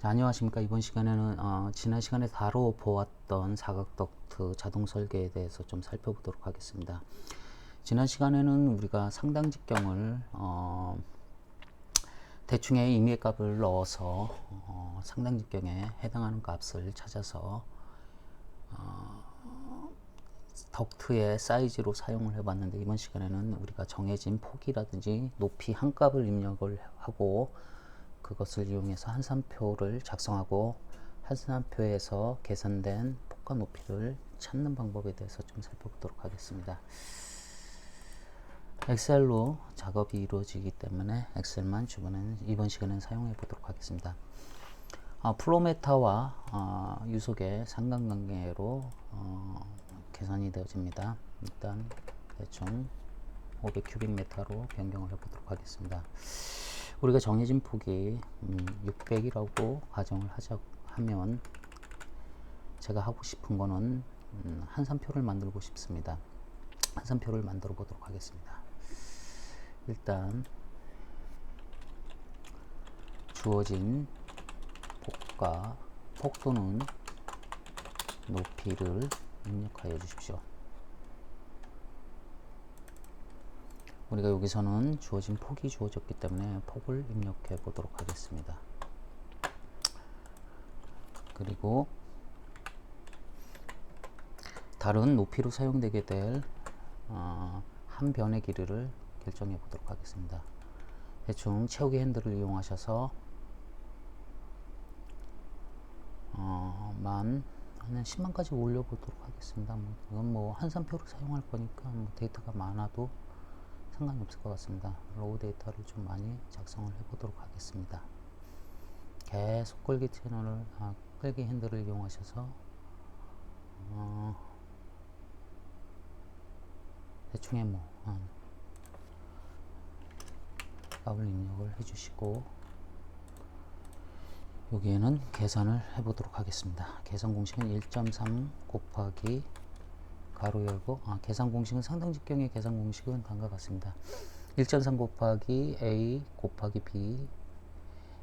자, 안녕하십니까. 이번 시간에는 어, 지난 시간에 다뤄 보았던 사각덕트 자동 설계에 대해서 좀 살펴보도록 하겠습니다. 지난 시간에는 우리가 상당 직경을 어, 대충의 임의 값을 넣어서 어, 상당 직경에 해당하는 값을 찾아서 어, 덕트의 사이즈로 사용을 해봤는데 이번 시간에는 우리가 정해진 폭이라든지 높이 한 값을 입력을 하고 그것을 이용해서 한산표를 작성하고 한산표에서 계산된 폭과 높이를 찾는 방법에 대해서 좀 살펴보도록 하겠습니다. 엑셀로 작업이 이루어지기 때문에 엑셀만 주변에 이번 시간에 사용해 보도록 하겠습니다. 아, 플로메타와 아, 유속의 상관관계로 어, 계산이 되어집니다. 일단 대충 500 큐빅미터로 변경을 해보도록 하겠습니다. 우리가 정해진 폭이 음, 600이라고 가정을 하자 하면 제가 하고 싶은 거는 음, 한산표를 만들고 싶습니다. 한산표를 만들어 보도록 하겠습니다. 일단 주어진 폭과 폭 또는 높이를 입력하여 주십시오. 우리가 여기서는 주어진 폭이 주어졌기 때문에 폭을 입력해 보도록 하겠습니다. 그리고 다른 높이로 사용되게 될 어, 한 변의 길이를 결정해 보도록 하겠습니다. 대충 채우기 핸들을 이용하셔서 어, 만, 한 10만까지 올려보도록 하겠습니다. 뭐, 이건 뭐 한산표로 사용할 거니까 뭐 데이터가 많아도 상관이 없을 것 같습니다. 로우 데이터를 좀 많이 작성을 해보도록 하겠습니다. 계속 끌기 채널을, 아, 끌기 핸들을 이용하셔서 어, 대충의 뭐 한, 값을 입력을 해주시고 여기에는 계산을 해보도록 하겠습니다. 계산 공식은 1.3 곱하기 가로 열고 아, 계산 공식은 상당 직경의 계산 공식은 다음과 같습니다. 1.3 곱하기 a 곱하기 b의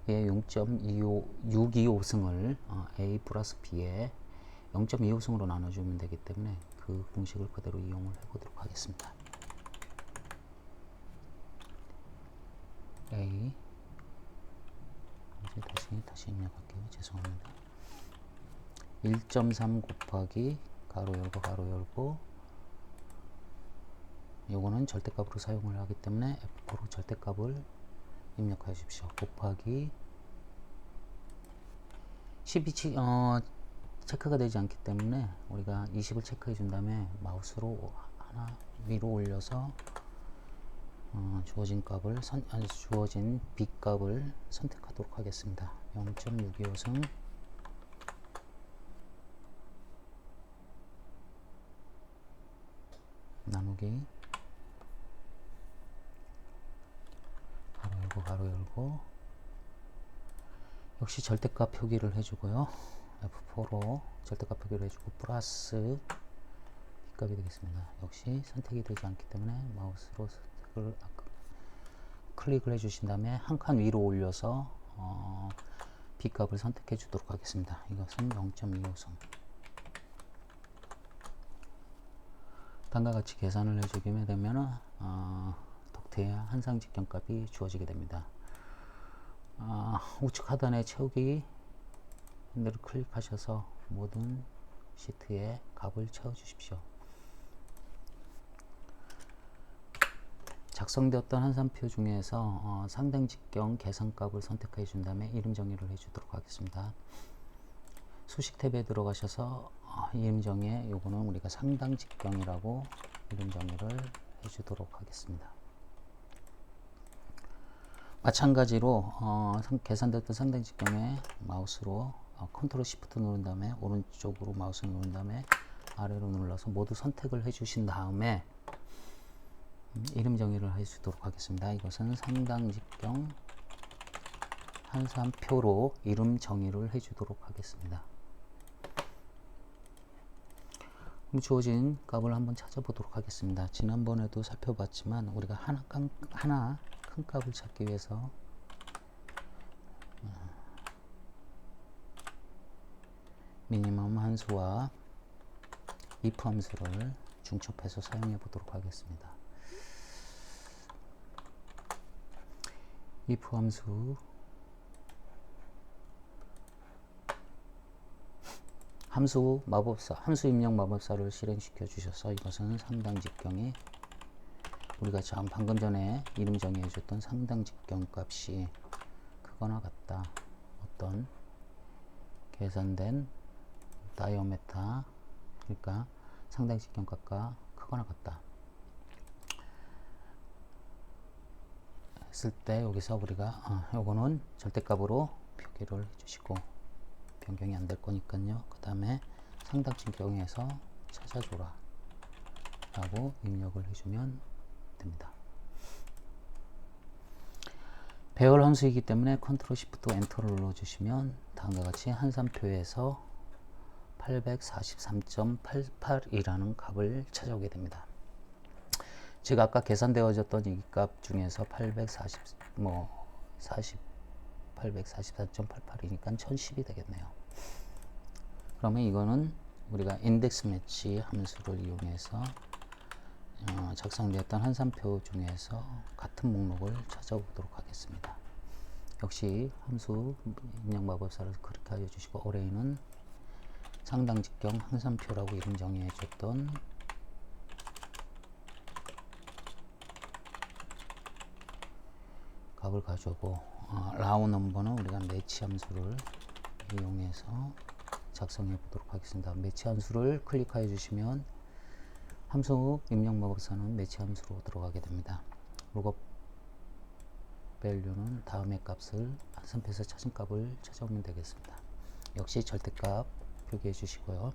0.625승을 어, a 플러스 b에 0.25승으로 나눠주면 되기 때문에 그 공식을 그대로 이용을 해보도록 하겠습니다. a 다시 다시 입력할게요. 죄송합니다. 1.3 곱하기 가로 열고 가로 열고 요거는 절대값으로 사용을 하기 때문에 F4로 절대값을 입력해 주십시오. 곱하기 12치 어, 체크가 되지 않기 때문에 우리가 20을 체크해 준 다음에 마우스로 하나 위로 올려서 어, 주어진 값을 선, 아니, 주어진 B 값을 선택하도록 하겠습니다. 0.625승 나누기 가로 열고 가로 열고 역시 절대값 표기를 해주고요. F4로 절대값 표기를 해주고 플러스 B값이 되겠습니다. 역시 선택이 되지 않기 때문에 마우스로 선택을 클릭을 해주신 다음에 한 칸 위로 올려서 어, B값을 선택해 주도록 하겠습니다. 이것은 0.25성 다음과 같이 계산을 해주게 되면 어, 덕트의 한상 직경값이 주어지게 됩니다. 어, 우측 하단에 채우기 핸들을 클릭하셔서 모든 시트에 값을 채워주십시오. 작성되었던 한산표 중에서 어, 상당 직경 계산값을 선택해 준 다음에 이름 정의를 해주도록 하겠습니다. 수식 탭에 들어가셔서 어, 이름 정의 요거는 우리가 상당 직경이라고 이름 정의를 해주도록 하겠습니다. 마찬가지로 어, 계산됐던 상당 직경에 마우스로 어, 컨트롤 시프트 누른 다음에 오른쪽으로 마우스 누른 다음에 아래로 눌러서 모두 선택을 해주신 다음에 음, 이름 정의를 해주도록 하겠습니다. 이것은 상당 직경 한산표로 이름 정의를 해주도록 하겠습니다. 그럼 주어진 값을 한번 찾아보도록 하겠습니다. 지난번에도 살펴봤지만 우리가 하나, 큰, 하나 큰 값을 찾기 위해서 미니멈 함수와 if 함수를 중첩해서 사용해 보도록 하겠습니다. if 함수 함수 마법사 함수 입력 마법사를 실행시켜 주셔서 이것은 상당 직경이 우리가 참 방금 전에 이름 정의해 줬던 상당 직경 값이 크거나 같다. 어떤 계산된 다이오메타 그러니까 상당 직경 값과 크거나 같다. 했을 때 여기서 우리가 어, 요거는 절대값으로 표기를 해 주시고 변경이 안 될 거니까요. 그 다음에 상당치 경에서 찾아줘라 라고 입력을 해주면 됩니다. 배열 함수이기 때문에 컨트롤 시프트 엔터를 눌러주시면 다음과 같이 한산표에서 843.88이라는 값을 찾아오게 됩니다. 즉 아까 계산되어졌던 이 값 중에서 840, 뭐 40, 844.88이니까 1010이 되겠네요. 그러면 이거는 우리가 인덱스 매치 함수를 이용해서 어, 작성되었던 한산표 중에서 같은 목록을 찾아보도록 하겠습니다. 역시 함수 입력 마법사를 그렇게 알려주시고 어레이는 상당 직경 한산표라고 이름 정의해 줬던 값을 가져오고 어, 라우 넘버는 우리가 매치 함수를 이용해서 작성해 보도록 하겠습니다. 매치 함수를 클릭하여 주시면 함수 입력 마법사는 매치 함수로 들어가게 됩니다. 룩업 밸류는 다음의 값을 한산표에서 찾은 값을 찾아오면 되겠습니다. 역시 절대값 표기해 주시고요.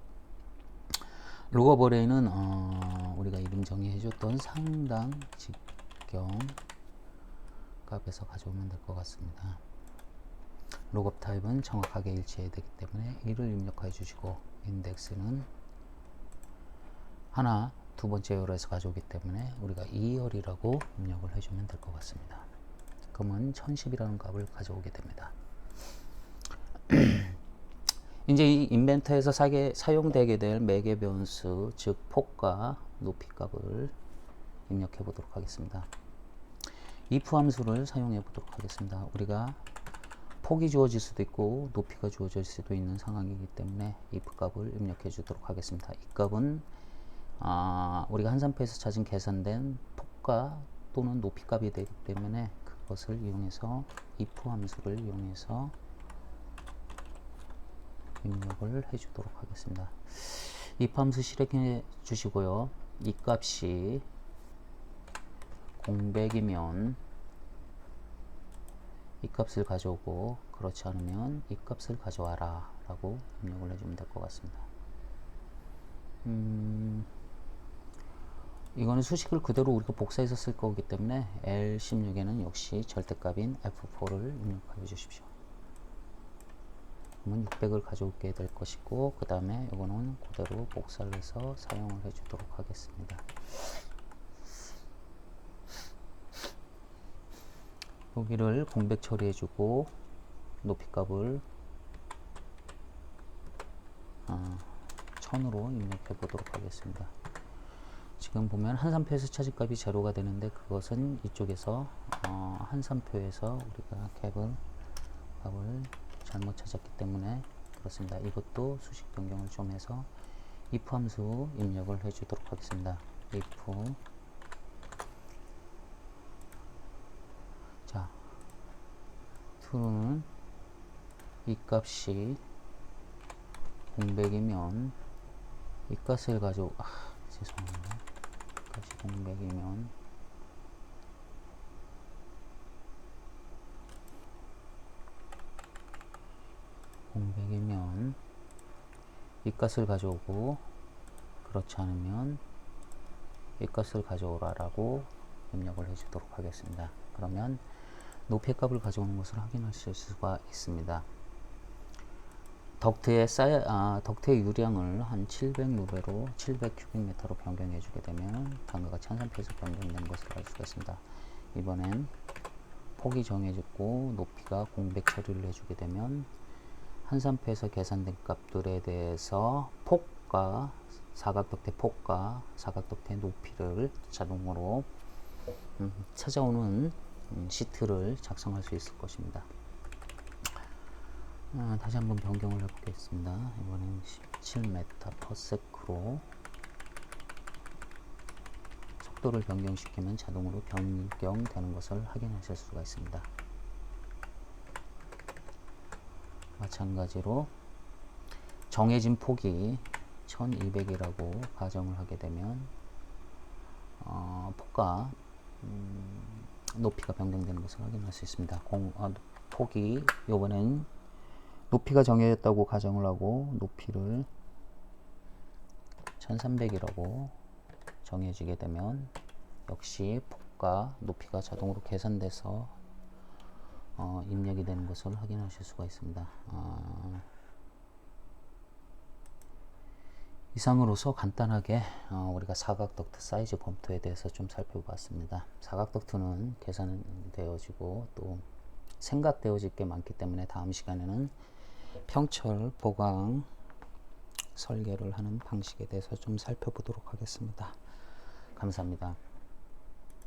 룩업 어레이는 어, 우리가 이름 정의해 줬던 상당 직경 값에서 가져오면 될 것 같습니다. 룩업 타입은 정확하게 일치해야 되기 때문에 1을 입력해 주시고 인덱스는 하나 두 번째 열에서 가져오기 때문에 우리가 2열이라고 입력을 해주면 될 것 같습니다. 그러면 1010이라는 값을 가져오게 됩니다. 이제 이 인벤터에서 사게, 사용되게 될 매개 변수 즉 폭과 높이 값을 입력해 보도록 하겠습니다. If 함수를 사용해 보도록 하겠습니다. 우리가 폭이 주어질 수도 있고 높이가 주어질 수도 있는 상황이기 때문에 if 값을 입력해 주도록 하겠습니다. 이 값은 아, 우리가 한산표에서 찾은 계산된 폭과 또는 높이 값이 되기 때문에 그것을 이용해서 if 함수를 이용해서 입력을 해 주도록 하겠습니다. if 함수 실행해 주시고요. 이 값이 공백이면 이 값을 가져오고 그렇지 않으면 이 값을 가져와라 라고 입력을 해주면 될 것 같습니다. 음, 이거는 수식을 그대로 우리가 복사해서 쓸 거기 때문에 L16에는 역시 절대값인 F4를 입력해 주십시오. 그러면 600을 가져오게 될 것이고 그 다음에 이거는 그대로 복사를 해서 사용을 해 주도록 하겠습니다. 여기를 공백 처리해 주고 높이 값을 아, 1000으로 입력해 보도록 하겠습니다. 지금 보면 한산표에서 찾은 값이 제로가 되는데 그것은 이쪽에서 어, 한산표에서 우리가 캡을 값을 잘못 찾았기 때문에 그렇습니다. 이것도 수식 변경을 좀 해서 if 함수 입력을 해 주도록 하겠습니다. if 자, true는 이 값이 공백이면 이 값을 가지고 아, 죄송합니다. 이 값이 공백이면 공백이면 이 값을 가져오고 그렇지 않으면 이 값을 가져오라 라고 입력을 해 주도록 하겠습니다. 그러면 높이 값을 가져오는 것을 확인하실 수가 있습니다. 덕트의 사이, 아, 덕트의 유량을 한 700루베로 700 큐빅미터로 변경해 주게 되면 다음과 같이 한산표에서 변경된 것을 알 수가 있습니다. 이번엔 폭이 정해졌고 높이가 공백 처리를 해주게 되면 환산표에서 계산된 값들에 대해서 폭과 사각덕대 폭과 사각덕대 높이를 자동으로 음, 찾아오는 음, 시트를 작성할 수 있을 것입니다. 아, 다시 한번 변경을 해보겠습니다. 이번엔 17m 퍼세크로 속도를 변경시키면 자동으로 변경되는 것을 확인하실 수가 있습니다. 마찬가지로 정해진 폭이 1200이라고 가정을 하게 되면 어, 폭과 음, 높이가 변경되는 것을 확인할 수 있습니다. 공, 아, 폭이 이번엔 높이가 정해졌다고 가정을 하고 높이를 1300이라고 정해지게 되면 역시 폭과 높이가 자동으로 계산돼서 어, 입력이 되는 것을 확인하실 수가 있습니다. 어, 이상으로서 간단하게 어, 우리가 사각덕트 사이즈 범투에 대해서 좀 살펴봤습니다. 사각덕트는 계산되어지고 또 생각되어질 게 많기 때문에 다음 시간에는 평철 보강 설계를 하는 방식에 대해서 좀 살펴보도록 하겠습니다. 감사합니다.